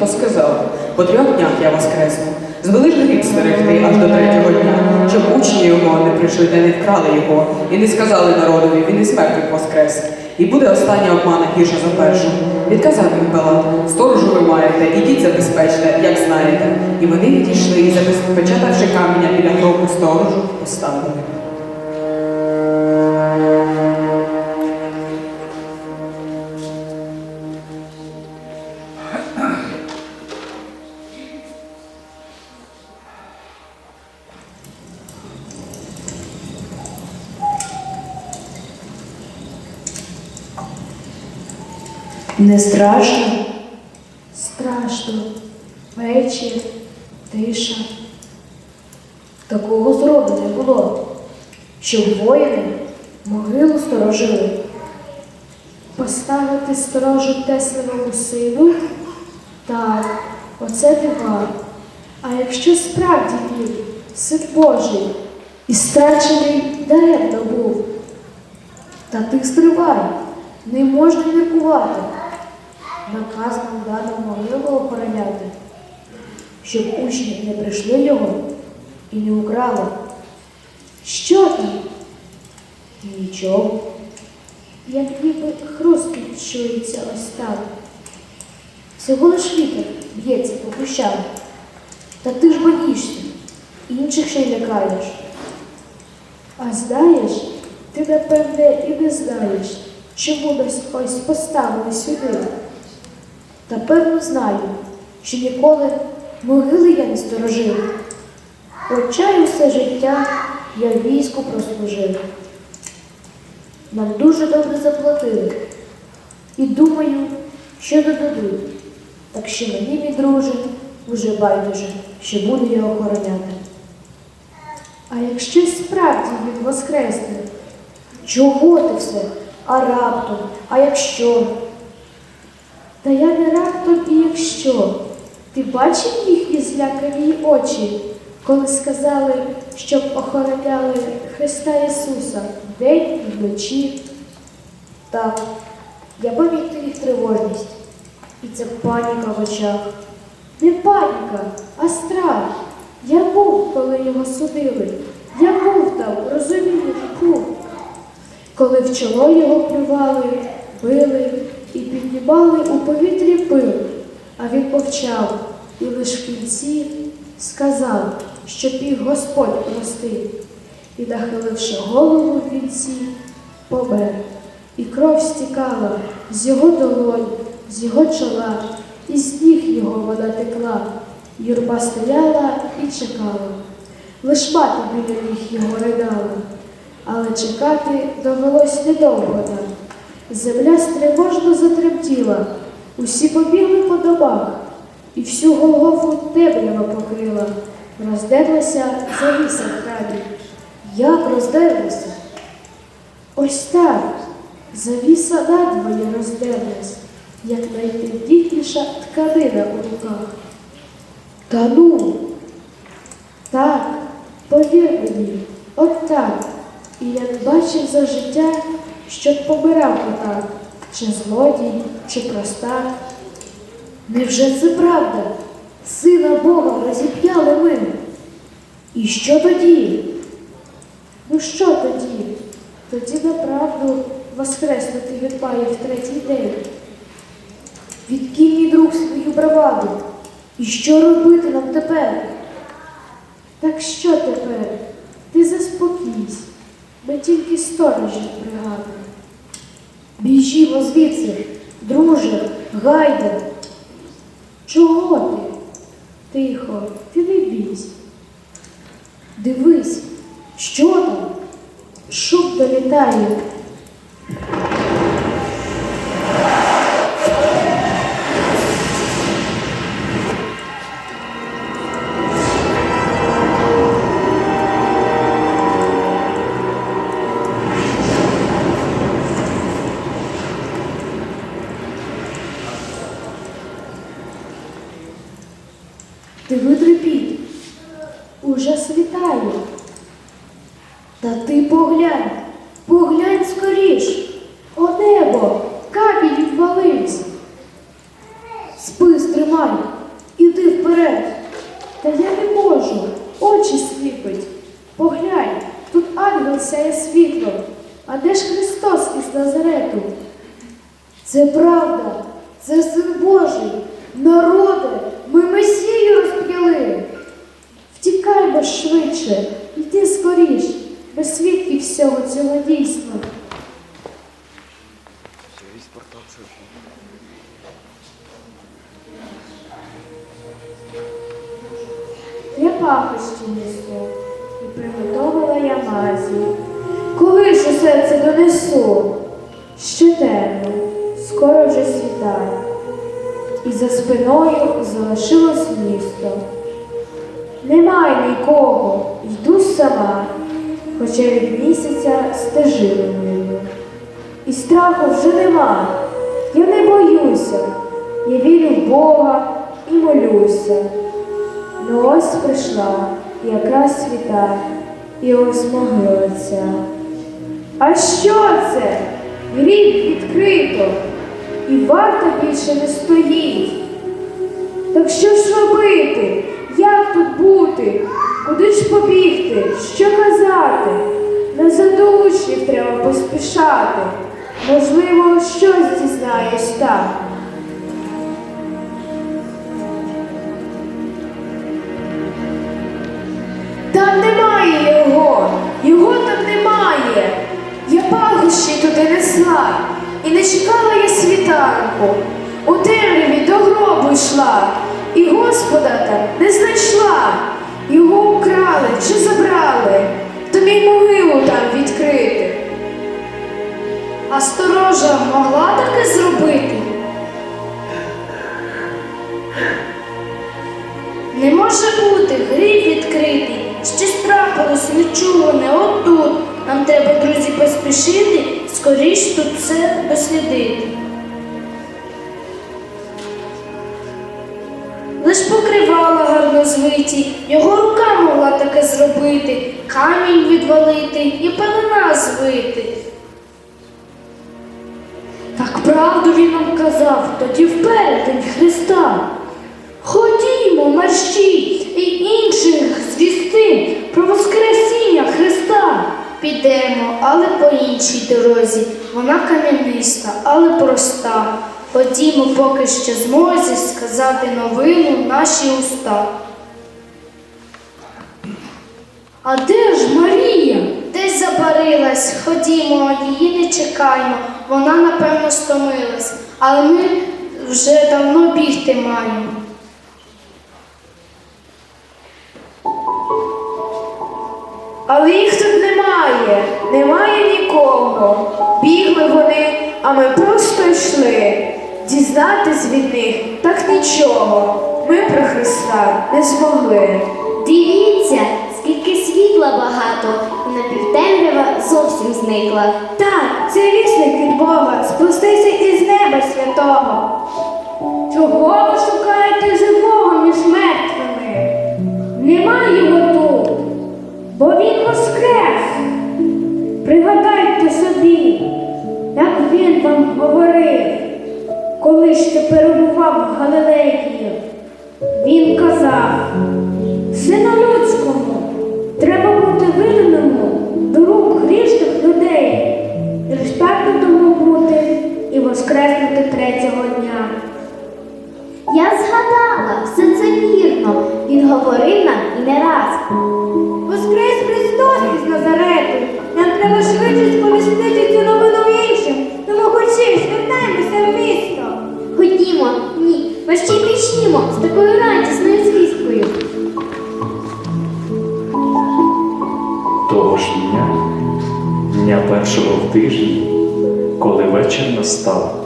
був, сказав, по трьох днях я воскресну. Звели ж гріб стерегти аж до третього дня, щоб учні його не прийшли та не вкрали його, і не сказали народові, він із мертвих воскрес. І буде остання обмана гірша за першу. Відказав їм Пилат, сторожу ви маєте, ідіть забезпечте, як знаєте. І вони відійшли і забезпечатавши каменя біля гробу сторожу, поставили. Не страшно? Страшно. Вечір, тиша. Такого зроду не було, щоб воїни могилу сторожили. Поставити сторожу Теслевому сину? Так, оце дива. А якщо справді він, син Божий, і страчений даремно був, Та ти стривай, не можна міркувати. Наказ нам дано могилу охороняти. Щоб учні не прийшли його і не украли. Що там? Нічого. Як ніби хрускіт чується ось там. Всього лиш вітер б'ється по кущам. Та ти ж боїшся, інших ще й лякаєш. А знаєш, ти напевне і не знаєш, чому нас ось поставили сюди. Та певно знаю, що ніколи могили я не сторожив. Хоча й усе життя я війську прослужив. Нам дуже добре заплатили. І думаю, що додадуть. Так що мені, мій друже, уже байдуже, що буду я охороняти. А якщо справді він воскресне, Чого ти все? А раптом? А якщо? Та я не раптом і якщо. Ти бачив їхні злякані очі, коли сказали, щоб охороняли Христа Ісуса вдень і вночі? Так, я помітив їх тривожність. І це паніка в очах. Не паніка, а страх. Я був, коли його судили. Я був там, розумієш, був. Коли в чоло його плювали, били і піднімали у повітрі пил, а він мовчав і лиш в кінці сказав, щоб їх Господь простив. І, нахиливши голову в вінці, помер. І кров стікала з його долонь, з його чола, і з ніг його вона текла. Юрба стояла і чекала. Лиш мати біля ніг його ридала, але чекати довелось недовго нам. Земля стривожно затремтіла, усі побігли по домах, і всю Голгофу темрява покрила, роздерлася завіса в храмі. Як роздерлися? Ось так, завіса надвоє роздерлась, як найтендітніша тканина у руках. Та ну, Так, повір мені, от так. І я не бачив за життя, щоб помирав отак, чи злодій, чи простак. невже це правда? Сина Бога розіп'яли ми. І що тоді? Ну що тоді? Тоді направду воскреснути він має в третій день. Відкинь мій друг свою браваду. І що робити нам тепер? Так що тепер? Ти заспокійся, ми тільки сторожі пригадуємо. Біжімо звідси, друже, гайда. Чого ти? Тихо, ти не бійся. Дивись, що там? шуб долітає. Правда, це син Божий. Народе, ми Месію розп'яли. Втікай бо швидше, йди скоріш, без свідків всього цього дійсно. Я пахощі несу і приготовила я мазі. Коли ж усе це донесу? Ще темно, скоро вже світає, і за спиною залишилось місто. Немає нікого, йду сама, хоча від місяця стежину мию. І страху вже нема, я не боюся, я вірю в Бога і молюся. Ну ось прийшла, якраз світа, і ось могила ця. А що це? Гріб відкрито, і варта більше не стоїть. Так що ж робити? Як тут бути? Куди ж побігти? Що казати? Назад до треба поспішати. Можливо, щось дізнаєш там. Там немає його, його там немає. Я пахощі туди несла, і не чекала я світанку. У темряві до гробу йшла, і Господа там не знайшла. Його украли чи забрали, то мій могилу там відкрити. А сторожа могла скоріш тут все дослідити. Лиш покривала гарно звиті, його рука могла таке зробити, камінь відвалити і пелена звити. Так правду він нам казав, тоді вперед день Христа. Ходімо, мерщі, і інших звісти про Воскресіння Христа. Підемо, але по іншій дорозі. Вона кам'яниста, але проста. Ходімо, поки ще змозі сказати новину наші уста. А де ж Марія? Десь забарилась. Ходімо, її не чекаймо. Вона, напевно, стомилась, але ми вже давно бігти маємо. Але їх тут немає, немає нікого. Бігли вони, а ми просто йшли. Дізнатись від них так нічого. Ми про Христа не змогли. Дивіться, скільки світла багато, і напівтемрява зовсім зникла. Так, це вісник від Бога, спустився із неба святого. Чого ви шукаєте живого між мертвими? Нема його бо він воскрес. Пригадайте собі, як він вам говорив, коли ще перебував в Галилеї. Він казав, сину людському, треба бути виданому до рук грішних людей, респектнутому бути і воскреснути третього дня. Я згадала, все це вірно. Він говорив нам і не раз. Воскрес Христос із Назарету! Нам треба швидше сповістити цю новину іншим, тому хочі, звертаємося в місто. Ходімо, ні, ми ще й пішнімо з такою радісною звісткою. Того ж дня, дня першого в тижні, коли вечір настав,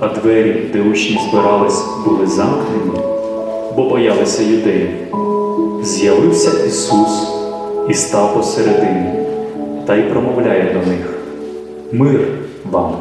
а двері, де учні збирались, були замкнені, бо боялися юдеїв, з'явився Ісус і став посередині, та й промовляє до них: Мир вам!